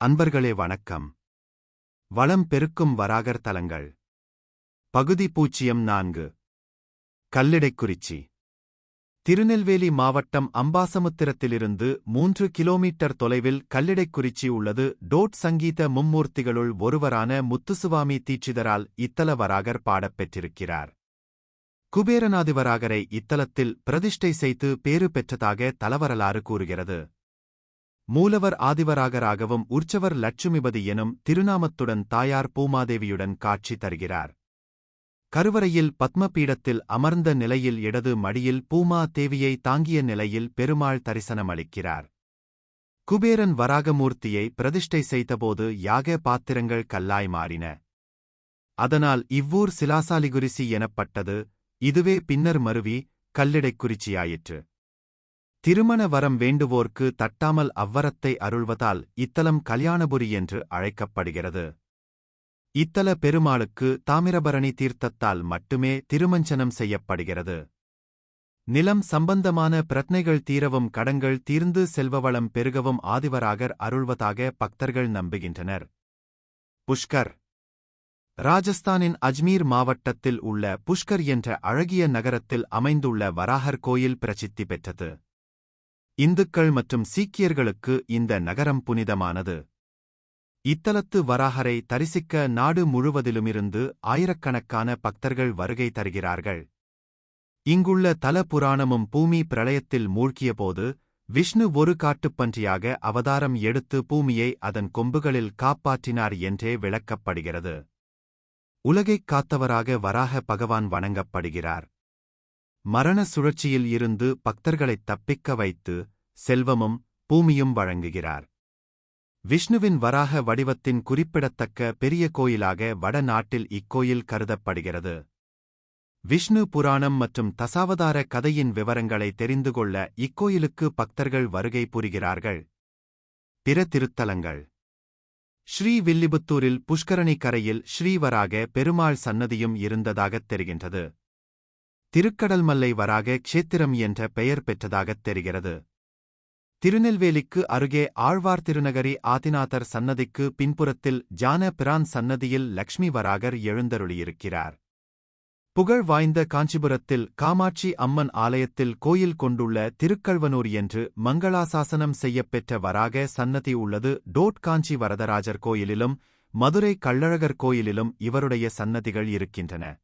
அன்பர்களே வணக்கம். வளம் பெருக்கும் வராகர் தலங்கள். பகுதி பூச்சியம் நான்கு. கல்லிடைக்குறிச்சி. திருநெல்வேலி மாவட்டம் அம்பாசமுத்திரத்திலிருந்து மூன்று கிலோமீட்டர் தொலைவில் கல்லிடைக்குறிச்சி உள்ளது. டோட் சங்கீத மும்மூர்த்திகளுள் ஒருவரான முத்துசுவாமி தீட்சிதரால் இத்தல வராகர் பாடப்பெற்றிருக்கிறார் குபேரநாதிவராகரை இத்தலத்தில் பிரதிஷ்டை செய்து பேறு பெற்றதாக தலவரலாறு கூறுகிறது. மூலவர் ஆதிவராகராகவும் உற்சவர் லட்சுமிபதி எனும் திருநாமத்துடன் தாயார் பூமாதேவியுடன் காட்சி தருகிறார். கருவறையில் பத்மபீடத்தில் அமர்ந்த நிலையில் இடது மடியில் பூமா தேவியை தாங்கிய நிலையில் பெருமாள் தரிசனமளிக்கிறார். குபேரன் வராகமூர்த்தியை பிரதிஷ்டை செய்தபோது யாக பாத்திரங்கள் கல்லாய் மாறின. அதனால் இவ்வூர் சிலாசாலிகுரிசி எனப்பட்டது. இதுவே பின்னர் மருவி கல்லிடைக்குறிச்சியாயிற்று. திருமண வரம் வேண்டுவோர்க்கு தட்டாமல் அவ்வரத்தை அருள்வதால் இத்தலம் கல்யாணபுரி என்று அழைக்கப்படுகிறது. இத்தல பெருமாளுக்கு தாமிரபரணி தீர்த்தத்தால் மட்டுமே திருமஞ்சனம் செய்யப்படுகிறது. நிலம் சம்பந்தமான பிரத்னைகள் தீரவும் கடங்கள் தீர்ந்து செல்வவளம் பெருகவும் ஆதிவராகர் அருள்வதாக பக்தர்கள் நம்புகின்றனர். புஷ்கர். ராஜஸ்தானின் அஜ்மீர் மாவட்டத்தில் உள்ள புஷ்கர் என்ற அழகிய நகரத்தில் அமைந்துள்ள வராகர் கோயில் பிரசித்தி பெற்றது. இந்துக்கள் மற்றும் சீக்கியர்களுக்கு இந்த நகரம் புனிதமானது. இத்தலத்து வராகரை தரிசிக்க நாடு முழுவதிலுமிருந்து ஆயிரக்கணக்கான பக்தர்கள் வருகை தருகிறார்கள். இங்குள்ள தல புராணமும் பூமி பிரளயத்தில் மூழ்கியபோது விஷ்ணு ஒரு காட்டுப்பன்றியாக அவதாரம் எடுத்து பூமியை அதன் கொம்புகளில் காப்பாற்றினார் என்றே விளக்கப்படுகிறது. உலகைக் காத்தவராக வராக பகவான் வணங்கப்படுகிறார். மரண சுழற்சியில் இருந்து பக்தர்களைத் தப்பிக்க வைத்து செல்வமும் பூமியும் வழங்குகிறார். விஷ்ணுவின் வராக வடிவத்தின் குறிப்பிடத்தக்க பெரிய கோயிலாக வடநாட்டில் இக்கோயில் கருதப்படுகிறது. விஷ்ணு புராணம் மற்றும் தசாவதார கதையின் விவரங்களை தெரிந்து கொள்ள இக்கோயிலுக்கு பக்தர்கள் வருகை புரிகிறார்கள். பிற திருத்தலங்கள். ஸ்ரீ வில்லிபுத்தூரில் புஷ்கரணி கரையில் ஸ்ரீவராக பெருமாள் சன்னதியும் இருந்ததாகத் தெரிகின்றது. திருக்கடல்மல்லை வராக க்ஷேத்திரம் என்ற பெயர் பெற்றதாகத் தெரிகிறது. திருநெல்வேலிக்கு அருகே ஆழ்வார் திருநகரி ஆதிநாதர் சன்னதிக்கு பின்புறத்தில் ஜான பிரான் சன்னதியில் லக்ஷ்மி வராகர் எழுந்தருளியிருக்கிறார். புகழ் வாய்ந்த காஞ்சிபுரத்தில் காமாட்சி அம்மன் ஆலயத்தில் கோயில் கொண்டுள்ள திருக்கழ்வனூர் என்று மங்களாசாசனம் செய்யப்பெற்ற வராக சன்னதி உள்ளது. டோட் காஞ்சி வரதராஜர் கோயிலிலும் மதுரை கள்ளழகர் கோயிலிலும் இவருடைய சன்னதிகள் இருக்கின்றன.